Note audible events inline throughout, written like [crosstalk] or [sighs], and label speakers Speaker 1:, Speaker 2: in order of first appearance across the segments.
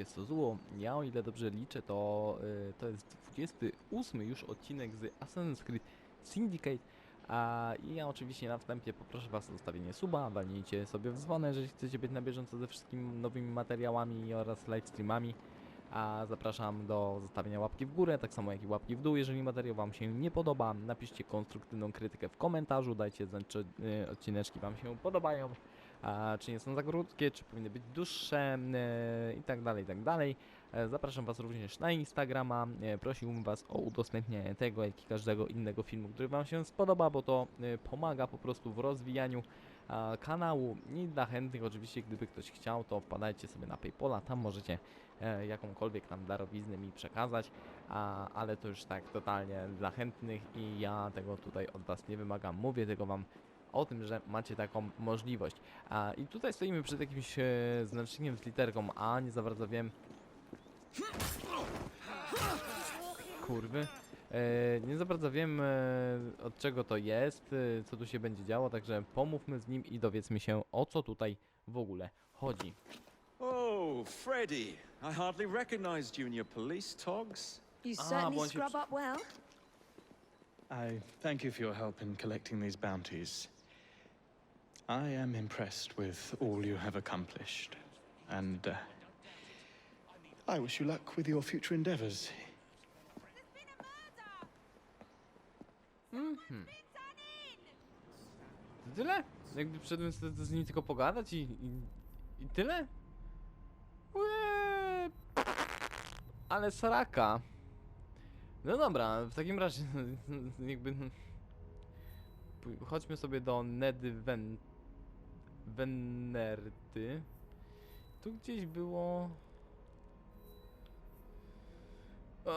Speaker 1: oczywiście 100 zł. Ja o ile dobrze liczę, to y, to jest 28 już odcinek z Assassin's Creed Syndicate. A ja oczywiście na wstępie poproszę Was o zostawienie suba, walnijcie sobie w dzwonę, jeżeli chcecie być na bieżąco ze wszystkimi nowymi materiałami oraz live streamami. A zapraszam do zostawienia łapki w górę, tak samo jak i łapki w dół, jeżeli materiał Wam się nie podoba. Napiszcie konstruktywną krytykę w komentarzu, dajcie znać, czy y, odcineczki Wam się podobają, a, czy nie są za krótkie, czy powinny być dłuższe y, i tak dalej, i tak dalej. E, Zapraszam Was również na Instagrama. E, Prosiłbym Was o udostępnienie tego, jak i każdego innego filmu, który Wam się spodoba, bo to e, pomaga po prostu w rozwijaniu kanału i dla chętnych oczywiście, gdyby ktoś chciał, to wpadajcie sobie na Paypola, tam możecie e, jakąkolwiek tam darowiznę mi przekazać, ale to już tak totalnie dla chętnych i ja tego tutaj od Was nie wymagam, mówię tylko Wam o tym, że macie taką możliwość. A, I tutaj stoimy przed jakimś e, znacznikiem z literką A, nie za bardzo wiem. Kurwy. E, nie za bardzo wiem e, od czego to jest, co tu się będzie działo, także pomówmy z nim i dowiedzmy się o co tutaj w ogóle chodzi.
Speaker 2: Oh, Freddy. I hardly recognized you in your police togs.
Speaker 3: You certainly scrub up well.
Speaker 4: I thank you for your help in collecting these bounties. I am impressed with all you have accomplished, and uh, I wish you luck with your future endeavors.
Speaker 1: To tyle? Jakby przyszedłem z, z nim tylko pogadać i, i, i tyle? Łe... Ale saraka. No dobra, w takim razie [laughs] jakby... [laughs] Chodźmy sobie do Nedy Wen... Venerty. Tu gdzieś było... Eee,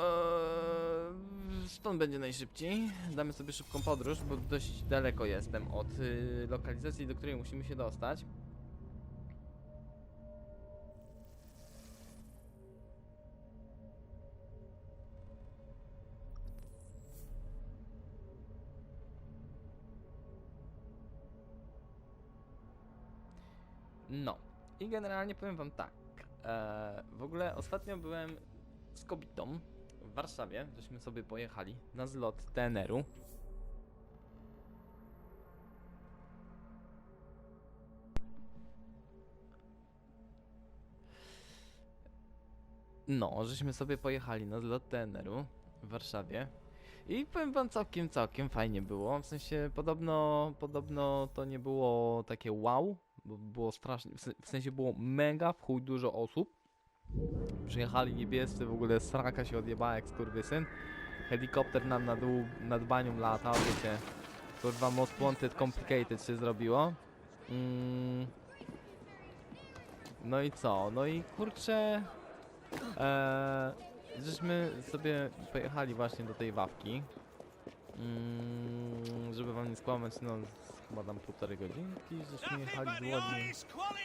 Speaker 1: stąd będzie najszybciej. Damy sobie szybką podróż, bo dość daleko jestem od y, lokalizacji, do której musimy się dostać. I generalnie powiem wam tak. E, w ogóle ostatnio byłem z kobietą w Warszawie, żeśmy sobie pojechali na zlot TNR-u. No, żeśmy sobie pojechali na zlot TNR-u w Warszawie. I powiem wam całkiem, całkiem fajnie było. W sensie podobno, podobno to nie było takie wow, bo było strasznie, w se- w sensie było mega w chuj dużo osób. Przyjechali niebiescy, w ogóle sraka się odjebała jak skurwysyn. Helikopter nam dół, nad banią latał, wiecie. Kurwa most wanted complicated się zrobiło. Mm. No i co? No i kurczę... Eee, żeśmy sobie pojechali właśnie do tej wawki. Mm, żeby wam nie skłamać, no chyba tam półtorej godzinki, żeśmy jechali z Łodzi.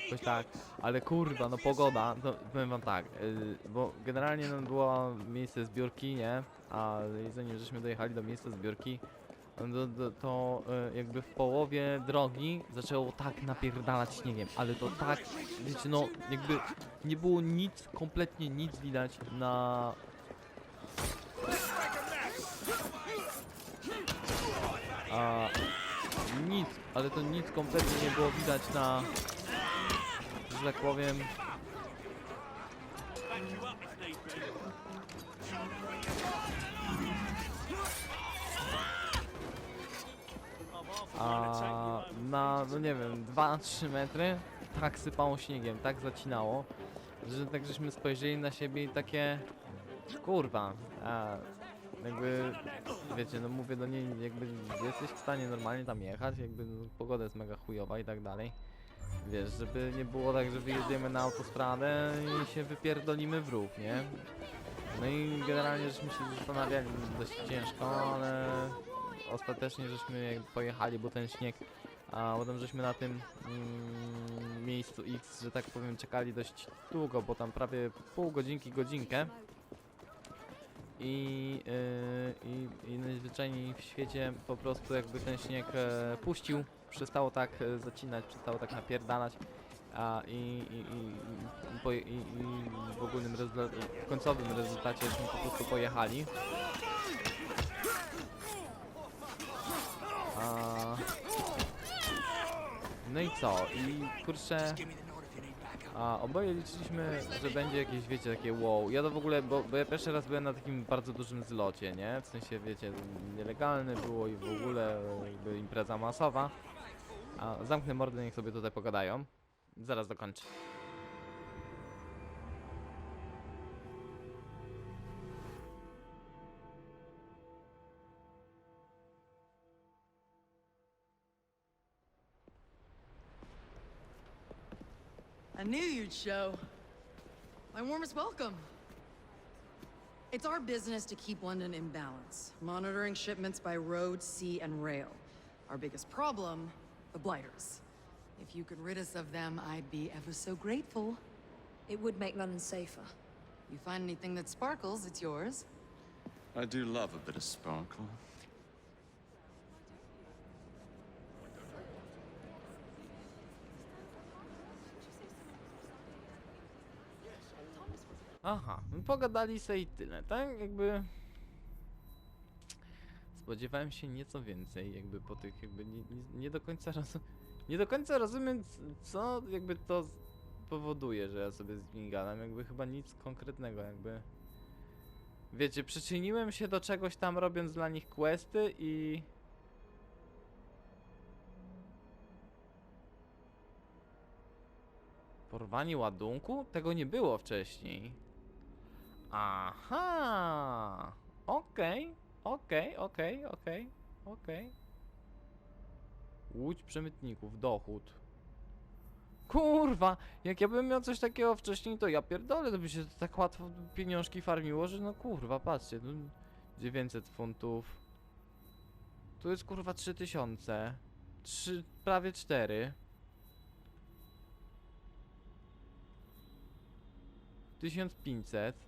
Speaker 1: Jakoś tak, ale kurwa, no pogoda, to powiem wam tak, yy, bo generalnie no, było miejsce zbiórki, nie? A zanim żeśmy dojechali do miejsca zbiórki, no, to, yy, jakby w połowie drogi zaczęło tak napierdalać śniegiem, ale to tak, wiecie, no jakby nie było nic, kompletnie nic widać na... A, nic, ale to nic kompletnie nie było widać na, że tak powiem, a na, no nie wiem, 2-3 metry tak sypało śniegiem, tak zacinało, że tak żeśmy spojrzeli na siebie i takie, kurwa, a, jakby, wiecie, no mówię do niej, jakby jesteś w stanie normalnie tam jechać, jakby no, pogoda jest mega chujowa i tak dalej. Wiesz, żeby nie było tak, że wyjedziemy na autostradę i się wypierdolimy w rów, nie? No i generalnie żeśmy się zastanawiali dość ciężko, ale ostatecznie żeśmy jakby pojechali, bo ten śnieg, a potem żeśmy na tym mm, miejscu X, że tak powiem, czekali dość długo, bo tam prawie pół godzinki, godzinkę. I, yy, i, i najzwyczajniej w świecie po prostu jakby ten śnieg e, puścił, przestało tak e, zacinać, przestało tak napierdalać. A i, i, i, i, i, w ogólnym w końcowym rezultacie żeśmy po prostu pojechali. A, no i co? I kurczę. A oboje liczyliśmy, że będzie jakieś, wiecie, takie wow. Ja to w ogóle, bo, bo ja pierwszy raz byłem na takim bardzo dużym zlocie, nie? W sensie, wiecie, nielegalny było i w ogóle jakby impreza masowa. A zamknę mordę, niech sobie tutaj pogadają. Zaraz dokończę.
Speaker 3: Knew you'd show. My warmest welcome. It's our business to keep London in balance, monitoring shipments by road, sea, and rail. Our biggest problem, the blighters. If you could rid us of them, I'd be ever so grateful.
Speaker 5: It would make London safer.
Speaker 3: You find anything that sparkles, it's yours.
Speaker 2: I do love a bit of sparkle.
Speaker 1: Aha, pogadali se i tyle, tak? Jakby... Spodziewałem się nieco więcej, jakby po tych, jakby nie, nie, nie do końca rozum... Nie do końca rozumiem, co jakby to powoduje, że ja sobie z jakby chyba nic konkretnego, jakby... Wiecie, przyczyniłem się do czegoś tam robiąc dla nich questy i... Porwanie ładunku? Tego nie było wcześniej. Aha! Okej, okej, okej, okej, okej. Łódź przemytników, dochód. Kurwa! Jak ja bym miał coś takiego wcześniej, to ja pierdolę, to by się tak łatwo pieniążki farmiło, że no kurwa, patrzcie, no 900 funtów. Tu jest kurwa 3000. 3, prawie 4. 1500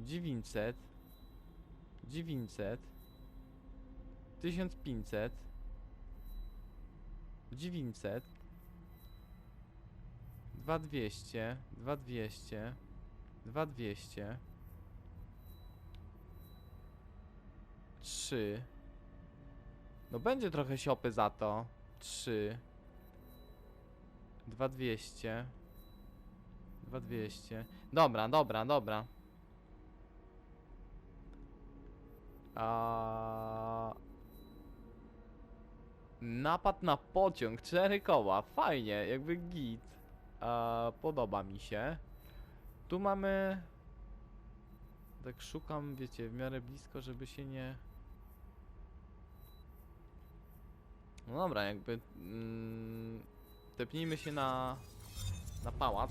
Speaker 1: 900 900 1500 900 2200 2200 2200 3 No będzie trochę siopy za to. 3 2200 2200 Dobra, dobra, dobra A... Napad na pociąg, cztery koła, fajnie, jakby git. A, podoba mi się. Tu mamy... Tak szukam, wiecie, w miarę blisko, żeby się nie... No dobra, jakby... Mm, tepnijmy się na... na pałac.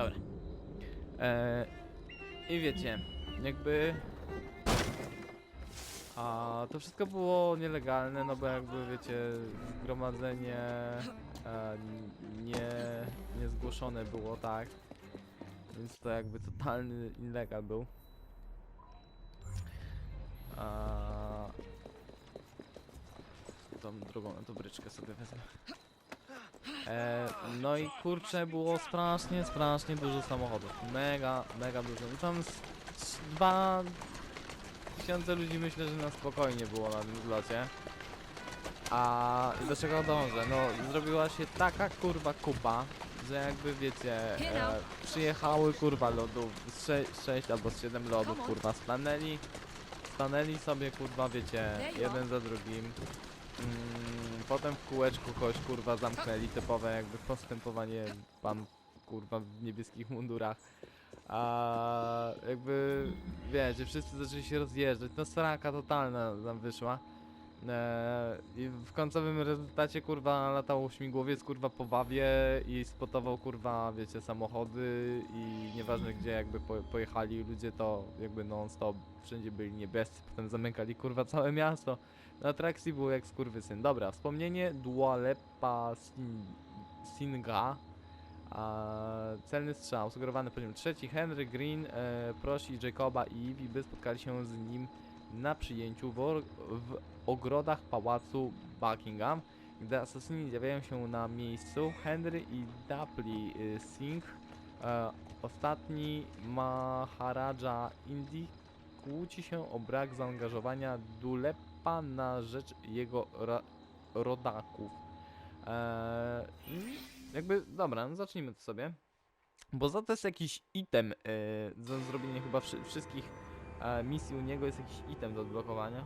Speaker 1: Dobra. E, I wiecie, jakby... A to wszystko było nielegalne, no bo jakby wiecie, zgromadzenie e, nie, niezgłoszone było, tak? Więc to jakby totalny illegal był. A, tą drugą tą bryczkę sobie wezmę. E, no i kurczę, było strasznie, strasznie dużo samochodów. Mega, mega dużo. I tam z, z dwa tysiące ludzi myślę, że na spokojnie było na tym zlocie. A do czego dążę? No, zrobiła się taka kurwa kupa, że jakby wiecie, e, przyjechały kurwa lodów, z 6, 6 albo z 7 lodów kurwa stanęli, stanęli sobie kurwa wiecie, jeden za drugim. Mm, potem w kółeczku kogoś kurwa zamknęli, typowe jakby postępowanie pan kurwa w niebieskich mundurach. A jakby, wiecie, wszyscy zaczęli się rozjeżdżać, no sraka totalna nam wyszła. E, I w końcowym rezultacie, kurwa, latał śmigłowiec, kurwa, po Wawie i spotował, kurwa, wiecie, samochody i nieważne gdzie jakby po, pojechali ludzie, to jakby non-stop wszędzie byli niebiescy, potem zamykali, kurwa, całe miasto. Atrakcji było jak skurwysyn. Dobra, wspomnienie Dualepa Sin Singa. A, celny strzał, sugerowany poziom trzeci. Henry Green e, prosi Jacoba i Evie, by spotkali się z nim na przyjęciu w, w ogrodach pałacu Buckingham. Gdy asasyni zjawiają się na miejscu, Henry i Dapli y, Singh, e, ostatni Maharaja Indii, kłóci się o brak zaangażowania Dulepa na rzecz jego rodaków. Eee, jakby, dobra, no zacznijmy to sobie. Bo za to jest jakiś item, e, za zrobienie chyba wszy- wszystkich e, misji u niego jest jakiś item do odblokowania.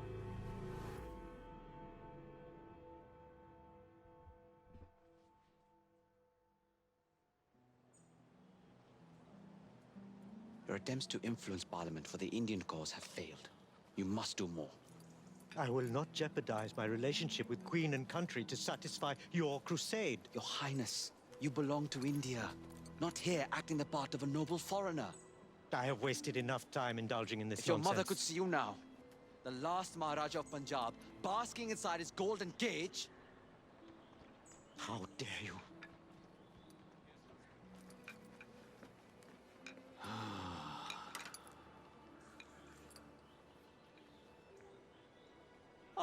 Speaker 6: Your attempts to influence Parliament for the Indian cause have failed. You must do more.
Speaker 7: I will not jeopardize my relationship with Queen and country to satisfy your crusade.
Speaker 6: Your Highness, you belong to India, not here acting the part of a noble foreigner.
Speaker 7: I have wasted enough time indulging in this
Speaker 6: If your mother could see you now, the last Maharaja of Punjab, basking inside his golden cage,
Speaker 7: How dare you?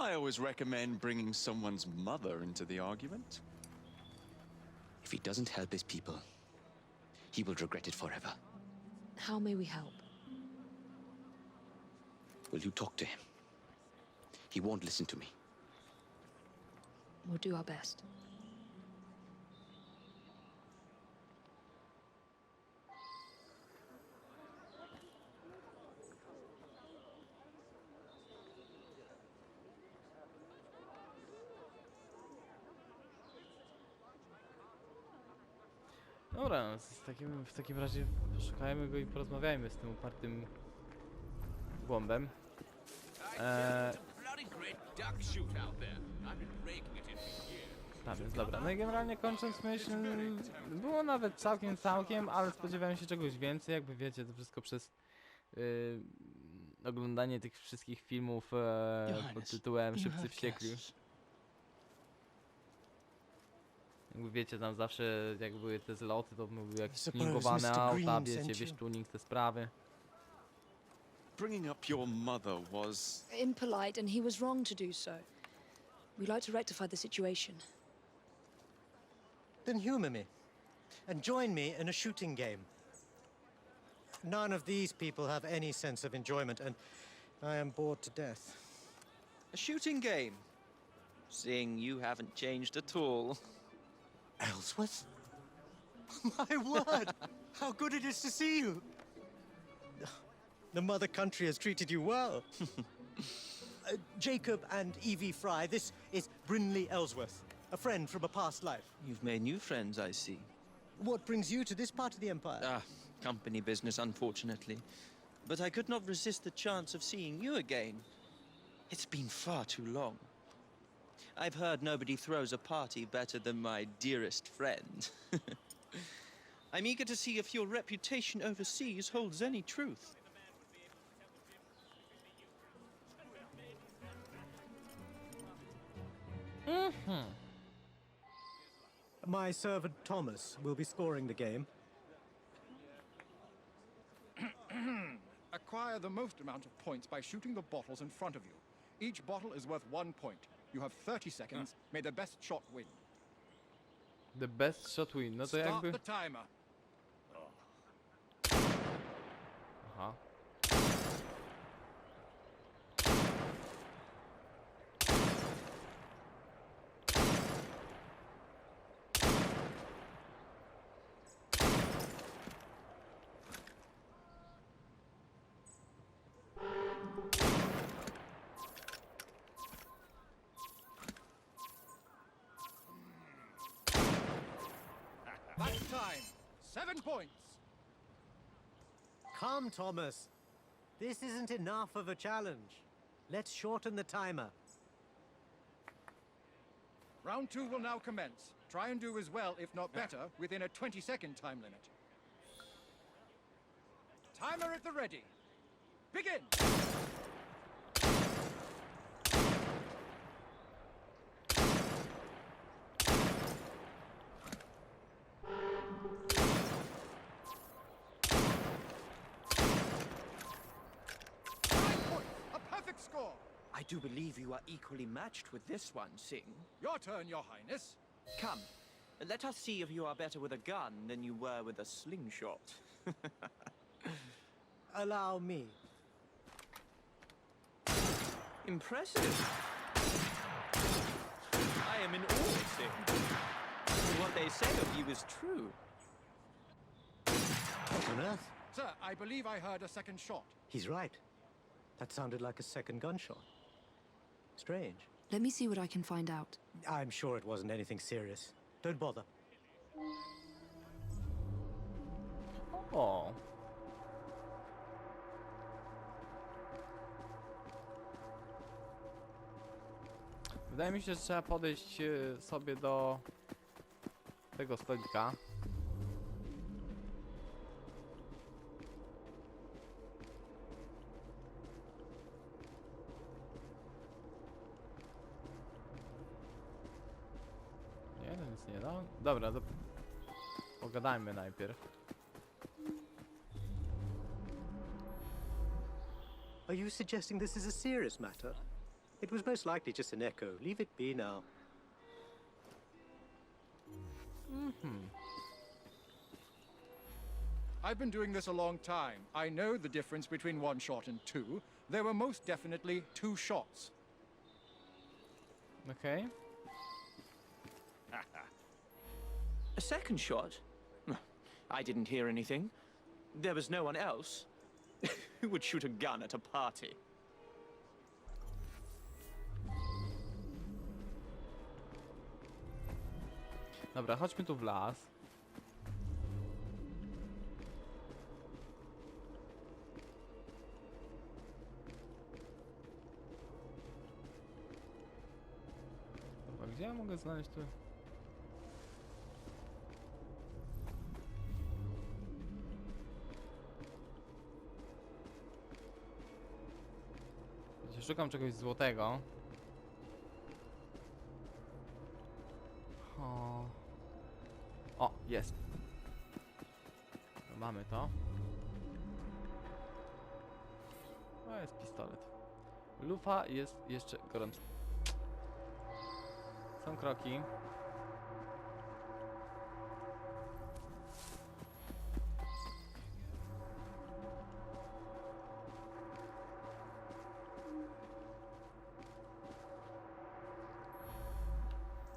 Speaker 2: I always recommend bringing someone's mother into the argument.
Speaker 6: if he doesn't help his people, he will regret it forever.
Speaker 5: How may we help?
Speaker 6: Will you talk to him? He won't listen to me.
Speaker 5: We'll do our best.
Speaker 1: Dobra, z takim, w takim razie poszukajmy go i porozmawiajmy z tym upartym głąbem. Eee, tak, więc dobra. No i generalnie kończąc myśl, było nawet całkiem, całkiem, ale spodziewałem się czegoś więcej, jakby wiecie, to wszystko przez yy, oglądanie tych wszystkich filmów e, pod tytułem Szybcy Wściekli. Jakby wiecie, tam zawsze jak były te zloty, to były jakieś
Speaker 7: Suppose
Speaker 1: tuningowane
Speaker 7: Mr.
Speaker 1: auta,
Speaker 7: Green
Speaker 1: wiecie,
Speaker 7: sent
Speaker 1: wiesz, tuning, te sprawy.
Speaker 2: Bringing up your mother was.
Speaker 5: Impolite, and he was wrong to do so. We'd like to rectify the situation.
Speaker 7: Then humor me. And join me in a shooting game. None of these people have any sense of enjoyment, and I am bored to death.
Speaker 8: A shooting game? Seeing you haven't changed at all. [laughs]
Speaker 7: Ellsworth? [laughs] My word! How good it is to see you! The mother country has treated you well. [laughs] Uh, Jacob and Evie Fry, this is Brinley Ellsworth, a friend from a past life.
Speaker 8: You've made new friends, I see.
Speaker 7: What brings you to this part of the Empire?
Speaker 8: Ah, company business, unfortunately. But I could not resist the chance of seeing you again. It's been far too long. I've heard nobody throws a party better than my dearest friend. [laughs] I'm eager to see if your reputation overseas holds any truth. Mm-hmm.
Speaker 7: My servant Thomas will be scoring the game. [clears throat]
Speaker 9: Acquire the most amount of points by shooting the bottles in front of you. Each bottle is worth one point. You have 30 ah. seconds. May the best shot win.
Speaker 1: The best shot win, no to
Speaker 9: Start
Speaker 1: jakby...
Speaker 9: the timer.
Speaker 1: Aha.
Speaker 9: That's time. Seven points.
Speaker 7: come, Thomas. This isn't enough of a challenge. Let's shorten the timer.
Speaker 9: Round two will now commence. Try and do as well, if not better, within a 20 second time limit. Timer at the ready. Begin! Nine points! A perfect score!
Speaker 8: I do believe you are equally matched with this one, Singh.
Speaker 9: Your turn, Your Highness.
Speaker 8: Come, let us see if you are better with a gun than you were with a slingshot. [laughs]
Speaker 7: Allow me.
Speaker 8: Impressive. I am in awe, Singh. What they say of you is true.
Speaker 7: What on earth?
Speaker 9: Sir, I believe I heard a second shot.
Speaker 7: He's right. That sounded like a second gunshot. Strange.
Speaker 5: Let me see what I can find out.
Speaker 7: I'm sure it wasn't anything serious. Don't bother.
Speaker 1: O. Wydaje mi się, że trzeba podejść e, sobie do tego stolika. Dobra, to pogadajmy najpierw.
Speaker 7: Are you suggesting this is a serious matter? It was most likely just an echo. Leave it be now. Mm-hmm.
Speaker 9: I've been doing this a long time. I know the difference between one shot and two. There were most definitely two shots.
Speaker 1: Okej. [laughs]
Speaker 8: A second shot? [laughs] I didn't hear anything. There was no one else. [laughs] Who would shoot a gun at a party?
Speaker 1: Dobra, chodźmy tu w las. Dobra, gdzie ja mogę znaleźć tu? Szukam czegoś złotego. O, o jest. Mamy to. O, jest pistolet. Lufa jest jeszcze gorąca. Są kroki.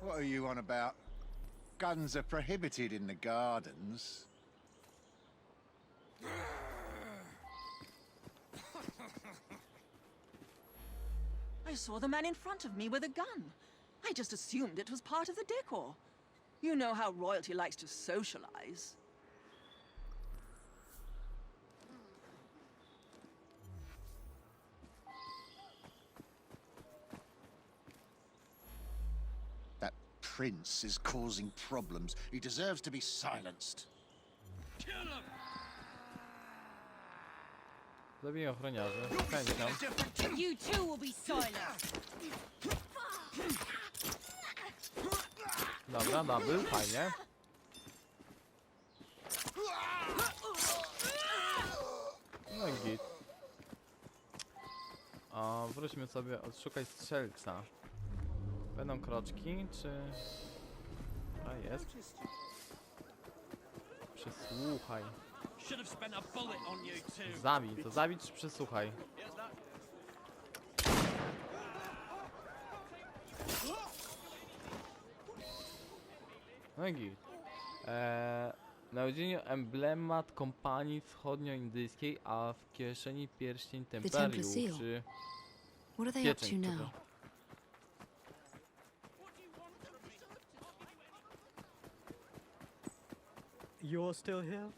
Speaker 10: What are you on about? Guns are prohibited in the gardens. [sighs]
Speaker 11: I saw the man in front of me with a gun. I just assumed it was part of the decor. You know how royalty likes to socialize.
Speaker 10: Prince is causing problems. He deserves to be silenced. Kill him!
Speaker 1: Zabiję ochroniarzy. Z chęcią.
Speaker 11: You too will be silenced.
Speaker 1: Dobra, double, fajnie. No i git. O, wróćmy sobie, odszukaj strzelca. Będą kroczki, czy... A, jest. Przesłuchaj. Zabij, to zabij czy przesłuchaj? No i git. Eee, na rodzinie emblemat kompanii wschodnioindyjskiej, a w kieszeni pierścień
Speaker 5: Templar
Speaker 1: Temperium,
Speaker 5: Seal.
Speaker 1: czy
Speaker 5: What are they up to now?
Speaker 7: You're still here?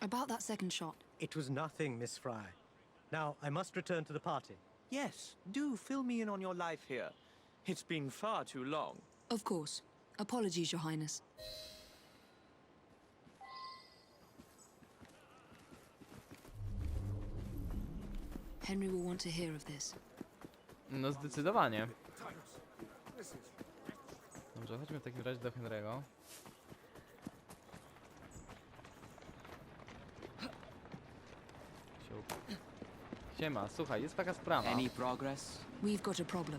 Speaker 5: About that second shot.
Speaker 7: It was nothing, Miss Fry. Now, I must return to the party.
Speaker 8: Yes, do fill me in on your life here. It's been far too long.
Speaker 5: Of course. Apologies, Your Highness. Henry will want to hear of this.
Speaker 1: No zdecydowanie. Dobrze, chodźmy w takim razie do Henry'ego. Siema, słuchaj, jest taka sprawa.
Speaker 6: Any progress?
Speaker 5: We've got a problem.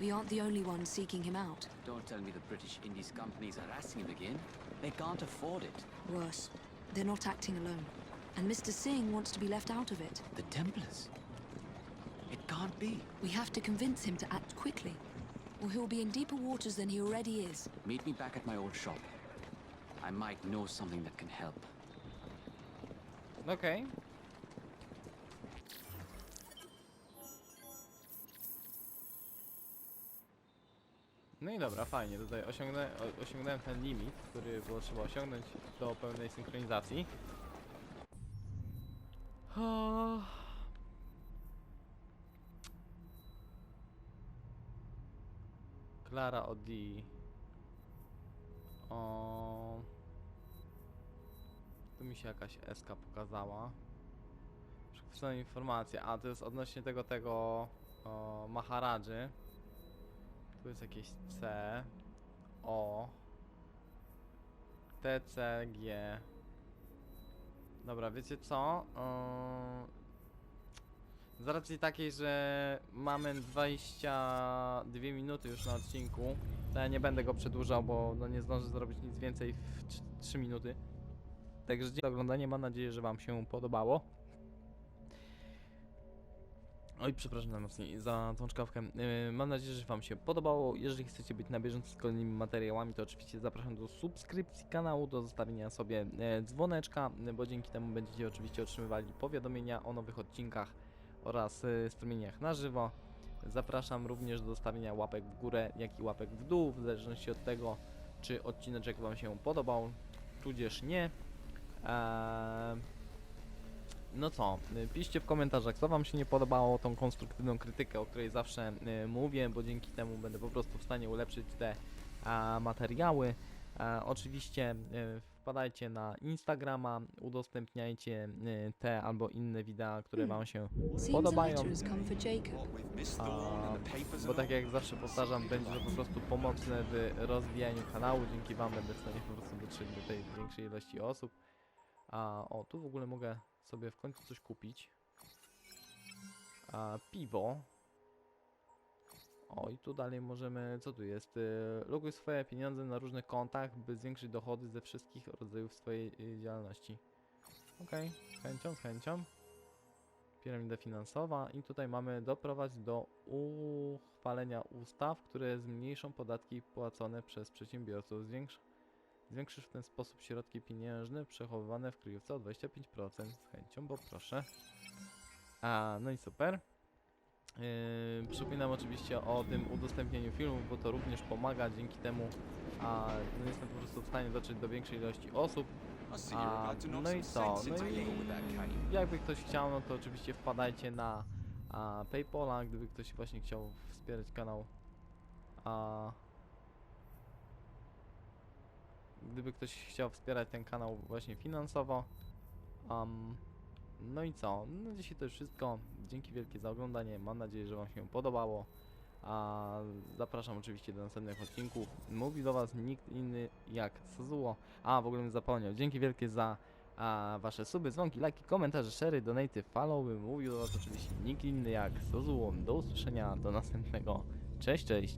Speaker 5: We aren't the only ones seeking him out.
Speaker 6: Don't tell me the British Indies companies are harassing him again. They can't afford it.
Speaker 5: Worse, they're not acting alone. And Mr. Singh wants to be left out of it.
Speaker 6: The Templars? It can't be.
Speaker 5: We have to convince him to act quickly, or he'll be in deeper waters than he already is.
Speaker 6: Meet me back at my old shop. I might know something that can help.
Speaker 1: Okej. No i dobra, fajnie, tutaj osiągnę, osiągnąłem ten limit, który było trzeba osiągnąć do pełnej synchronizacji. O. Klara Odi. O. Tu mi się jakaś eska pokazała. Przechwycone informacje. A, to jest odnośnie tego, tego o, Maharadży. Tu jest jakieś C. O. T, C, G. Dobra, wiecie co? Yy, z racji takiej, że mamy 22 minuty już na odcinku, ja nie będę go przedłużał, bo no nie zdążę zrobić nic więcej w 3 minuty. Także dzięki za oglądanie, mam nadzieję, że Wam się podobało. Oj, przepraszam najmocniej za tą czkawkę. Yy, mam nadzieję, że Wam się podobało. Jeżeli chcecie być na bieżąco z kolejnymi materiałami, to oczywiście zapraszam do subskrypcji kanału, do zostawienia sobie e, dzwoneczka, e, bo dzięki temu będziecie oczywiście otrzymywali powiadomienia o nowych odcinkach oraz e, strumieniach na żywo. Zapraszam również do zostawienia łapek w górę, jak i łapek w dół, w zależności od tego, czy odcineczek Wam się podobał, tudzież nie. Eee, no co, y, piszcie w komentarzach, co Wam się nie podobało, tą konstruktywną krytykę, o której zawsze y, mówię, bo dzięki temu będę po prostu w stanie ulepszyć te a, materiały. A, oczywiście y, wpadajcie na Instagrama, udostępniajcie te albo inne wideo, które Wam się podobają. A, bo tak jak zawsze powtarzam, będzie to po prostu pomocne w rozwijaniu kanału. Dzięki Wam będę w stanie po prostu dotrzeć do tej większej ilości osób. A o, tu w ogóle mogę sobie w końcu coś kupić. A, piwo. O, i tu dalej możemy, co tu jest? Y, Loguj swoje pieniądze na różnych kontach, by zwiększyć dochody ze wszystkich rodzajów swojej y, działalności. Z chęcią, z chęcią. Piramida finansowa i tutaj mamy doprowadzić do uchwalenia ustaw, które zmniejszą podatki płacone przez przedsiębiorców. Zwiększ, zwiększysz w ten sposób środki pieniężne przechowywane w kryjówce o 25%. Z chęcią, bo proszę. A, no i super. Yy, przypominam oczywiście o tym udostępnieniu filmów, bo to również pomaga. Dzięki temu a, no jestem po prostu w stanie dotrzeć do większej ilości osób. A, no i co? No i jakby ktoś chciał, no to oczywiście wpadajcie na a, Paypola, gdyby ktoś właśnie chciał wspierać kanał. A, gdyby ktoś chciał wspierać ten kanał właśnie finansowo. Um, no i co? No dzisiaj to już wszystko. Dzięki wielkie za oglądanie. Mam nadzieję, że Wam się podobało. A zapraszam oczywiście do następnych odcinków. Mówi do Was nikt inny jak Sazuło. A w ogóle bym zapomniał. Dzięki wielkie za a, Wasze suby, dzwonki, lajki, komentarze, szery, donaty, followy. Mówił do Was oczywiście nikt inny jak Sazuło. Do usłyszenia, do następnego. Cześć, cześć.